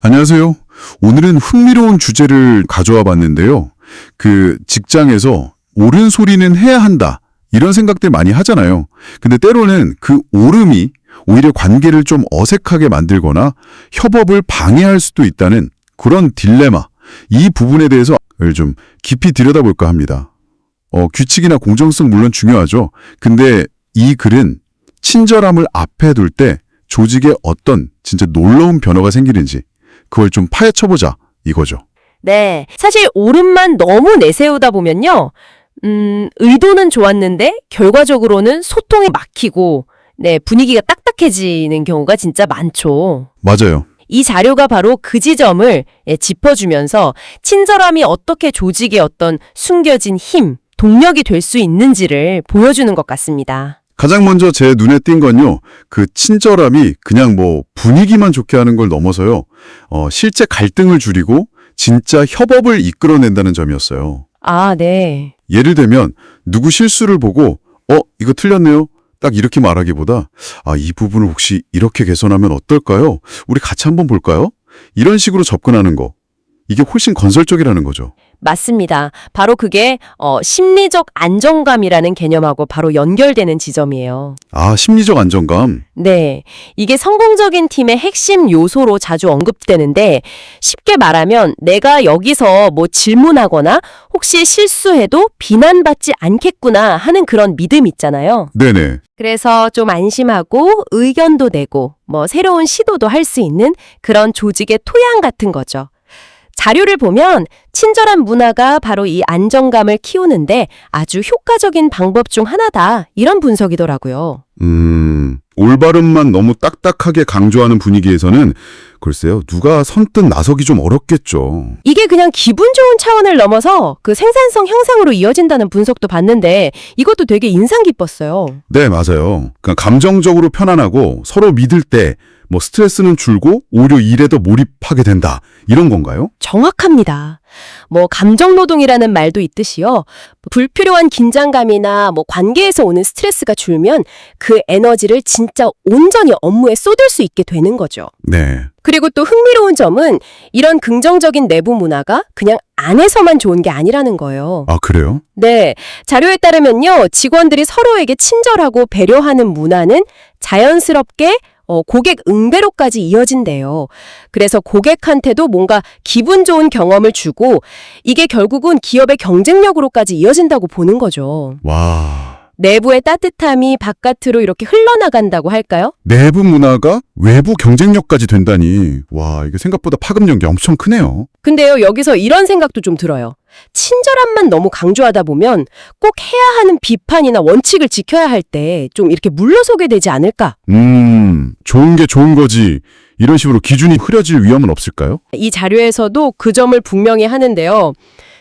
안녕하세요. 오늘은 흥미로운 주제를 가져와 봤는데요. 그 직장에서 옳은 소리는 해야 한다. 이런 생각들 많이 하잖아요. 근데 때로는 그 옳음이 오히려 관계를 좀 어색하게 만들거나 협업을 방해할 수도 있다는 그런 딜레마. 이 부분에 대해서 좀 깊이 들여다볼까 합니다. 어, 규칙이나 공정성 물론 중요하죠. 근데 이 글은 친절함을 앞에 둘 때 조직에 어떤 진짜 놀라운 변화가 생기는지 그걸 좀 파헤쳐보자 이거죠. 네. 사실 옳음만 너무 내세우다 보면요. 음, 의도는 좋았는데 결과적으로는 소통이 막히고 네, 분위기가 딱딱해지는 경우가 진짜 많죠. 맞아요. 이 자료가 바로 그 지점을 예, 짚어주면서 친절함이 어떻게 조직의 어떤 숨겨진 힘, 동력이 될 수 있는지를 보여주는 것 같습니다. 가장 먼저 제 눈에 띈 건요. 그 친절함이 그냥 뭐 분위기만 좋게 하는 걸 넘어서요. 어, 실제 갈등을 줄이고 진짜 협업을 이끌어낸다는 점이었어요. 아, 네. 예를 들면 누구 실수를 보고 어, 이거 틀렸네요. 딱 이렇게 말하기보다 아, 이 부분을 혹시 이렇게 개선하면 어떨까요? 우리 같이 한번 볼까요? 이런 식으로 접근하는 거. 이게 훨씬 건설적이라는 거죠. 맞습니다. 바로 그게 어, 심리적 안정감이라는 개념하고 바로 연결되는 지점이에요. 아, 심리적 안정감. 네. 이게 성공적인 팀의 핵심 요소로 자주 언급되는데 쉽게 말하면 내가 여기서 뭐 질문하거나 혹시 실수해도 비난받지 않겠구나 하는 그런 믿음 있잖아요. 네네. 그래서 좀 안심하고 의견도 내고 뭐 새로운 시도도 할 수 있는 그런 조직의 토양 같은 거죠. 자료를 보면 친절한 문화가 바로 이 안정감을 키우는데 아주 효과적인 방법 중 하나다. 이런 분석이더라고요. 음, 올바름만 너무 딱딱하게 강조하는 분위기에서는 글쎄요, 누가 선뜻 나서기 좀 어렵겠죠. 이게 그냥 기분 좋은 차원을 넘어서 그 생산성 향상으로 이어진다는 분석도 봤는데 이것도 되게 인상 깊었어요. 네, 맞아요. 그러니까 감정적으로 편안하고 서로 믿을 때 뭐 스트레스는 줄고 오히려 일에 더 몰입하게 된다. 이런 건가요? 정확합니다. 뭐 감정노동이라는 말도 있듯이요. 불필요한 긴장감이나 뭐 관계에서 오는 스트레스가 줄면 그 에너지를 진짜 온전히 업무에 쏟을 수 있게 되는 거죠. 네. 그리고 또 흥미로운 점은 이런 긍정적인 내부 문화가 그냥 안에서만 좋은 게 아니라는 거예요. 아, 그래요? 네. 자료에 따르면요. 직원들이 서로에게 친절하고 배려하는 문화는 자연스럽게 어, 고객 응대로까지 이어진대요. 그래서 고객한테도 뭔가 기분 좋은 경험을 주고 이게 결국은 기업의 경쟁력으로까지 이어진다고 보는 거죠. 와. 내부의 따뜻함이 바깥으로 이렇게 흘러나간다고 할까요? 내부 문화가 외부 경쟁력까지 된다니. 와, 이게 생각보다 파급력이 엄청 크네요. 근데요, 여기서 이런 생각도 좀 들어요. 친절함만 너무 강조하다 보면 꼭 해야 하는 비판이나 원칙을 지켜야 할 때 좀 이렇게 물러서게 되지 않을까? 음, 좋은 게 좋은 거지. 이런 식으로 기준이 흐려질 위험은 없을까요? 이 자료에서도 그 점을 분명히 하는데요.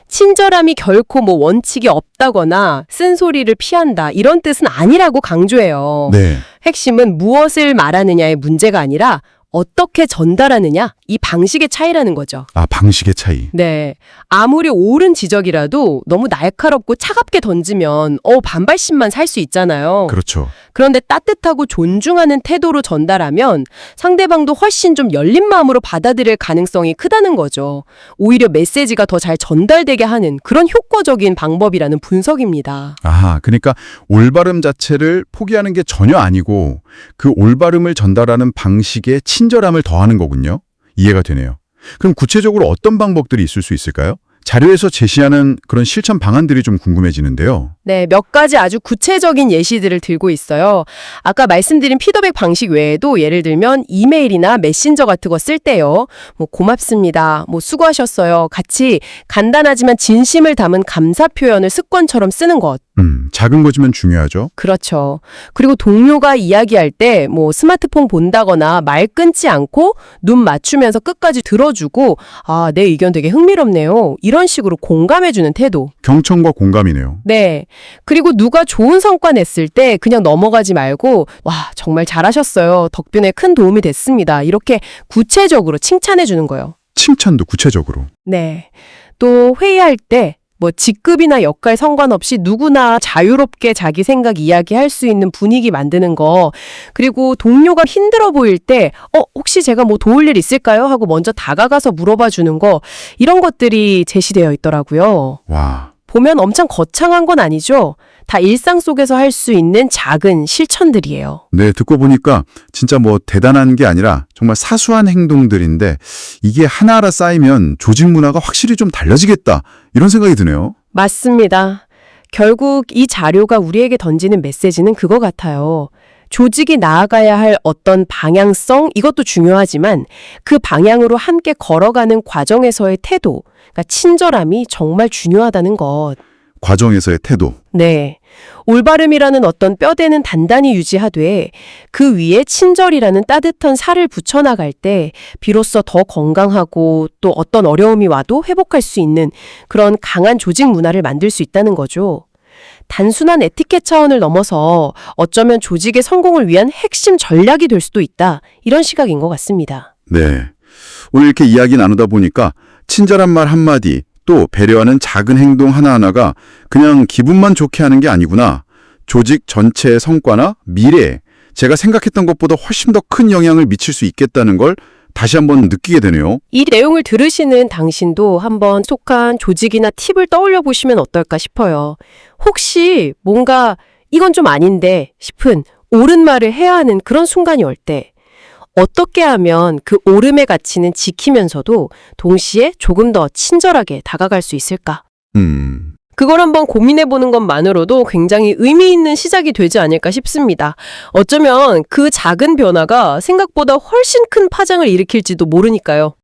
친절함이 결코 뭐 원칙이 없다거나 쓴소리를 피한다 이런 뜻은 아니라고 강조해요. 네. 핵심은 무엇을 말하느냐의 문제가 아니라 어떻게 전달하느냐 이 방식의 차이라는 거죠. 아, 방식의 차이. 네. 아무리 옳은 지적이라도 너무 날카롭고 차갑게 던지면 어 반발심만 살 수 있잖아요. 그렇죠. 그런데 따뜻하고 존중하는 태도로 전달하면 상대방도 훨씬 좀 열린 마음으로 받아들일 가능성이 크다는 거죠. 오히려 메시지가 더 잘 전달되게 하는 그런 효과적인 방법이라는 분석입니다. 아하, 그러니까 올바름 자체를 포기하는 게 전혀 아니고 그 올바름을 전달하는 방식에 친절함을 더하는 거군요. 이해가 되네요. 그럼 구체적으로 어떤 방법들이 있을 수 있을까요? 자료에서 제시하는 그런 실천 방안들이 좀 궁금해지는데요. 네, 몇 가지 아주 구체적인 예시들을 들고 있어요. 아까 말씀드린 피드백 방식 외에도 예를 들면 이메일이나 메신저 같은 거 쓸 때요. 뭐 고맙습니다. 뭐 수고하셨어요. 같이 간단하지만 진심을 담은 감사 표현을 습관처럼 쓰는 것. 음, 작은 거지만 중요하죠. 그렇죠. 그리고 동료가 이야기할 때 뭐 스마트폰 본다거나 말 끊지 않고 눈 맞추면서 끝까지 들어주고 아, 내 의견 되게 흥미롭네요. 이런 식으로 공감해주는 태도. 경청과 공감이네요. 네. 그리고 누가 좋은 성과 냈을 때 그냥 넘어가지 말고 와, 정말 잘하셨어요. 덕분에 큰 도움이 됐습니다. 이렇게 구체적으로 칭찬해 주는 거예요. 칭찬도 구체적으로. 네. 또 회의할 때 뭐 직급이나 역할 상관없이 누구나 자유롭게 자기 생각 이야기할 수 있는 분위기 만드는 거. 그리고 동료가 힘들어 보일 때 어, 혹시 제가 뭐 도울 일 있을까요? 하고 먼저 다가가서 물어봐 주는 거 이런 것들이 제시되어 있더라고요. 와, 보면 엄청 거창한 건 아니죠. 다 일상 속에서 할 수 있는 작은 실천들이에요. 네, 듣고 보니까 진짜 뭐 대단한 게 아니라 정말 사소한 행동들인데 이게 하나하나 쌓이면 조직 문화가 확실히 좀 달라지겠다. 이런 생각이 드네요. 맞습니다. 결국 이 자료가 우리에게 던지는 메시지는 그거 같아요. 조직이 나아가야 할 어떤 방향성, 이것도 중요하지만 그 방향으로 함께 걸어가는 과정에서의 태도, 그러니까 친절함이 정말 중요하다는 것. 과정에서의 태도. 네. 올바름이라는 어떤 뼈대는 단단히 유지하되 그 위에 친절이라는 따뜻한 살을 붙여나갈 때 비로소 더 건강하고 또 어떤 어려움이 와도 회복할 수 있는 그런 강한 조직 문화를 만들 수 있다는 거죠. 단순한 에티켓 차원을 넘어서 어쩌면 조직의 성공을 위한 핵심 전략이 될 수도 있다. 이런 시각인 것 같습니다. 네. 오늘 이렇게 이야기 나누다 보니까 친절한 말 한마디, 또 배려하는 작은 행동 하나하나가 그냥 기분만 좋게 하는 게 아니구나. 조직 전체의 성과나 미래에 제가 생각했던 것보다 훨씬 더 큰 영향을 미칠 수 있겠다는 걸 다시 한번 느끼게 되네요. 이 내용을 들으시는 당신도 한번 속한 조직이나 팁을 떠올려 보시면 어떨까 싶어요. 혹시 뭔가 이건 좀 아닌데 싶은 옳은 말을 해야 하는 그런 순간이 올 때 어떻게 하면 그 옳음의 가치는 지키면서도 동시에 조금 더 친절하게 다가갈 수 있을까? 음. 그걸 한번 고민해 보는 것만으로도 굉장히 의미 있는 시작이 되지 않을까 싶습니다. 어쩌면 그 작은 변화가 생각보다 훨씬 큰 파장을 일으킬지도 모르니까요.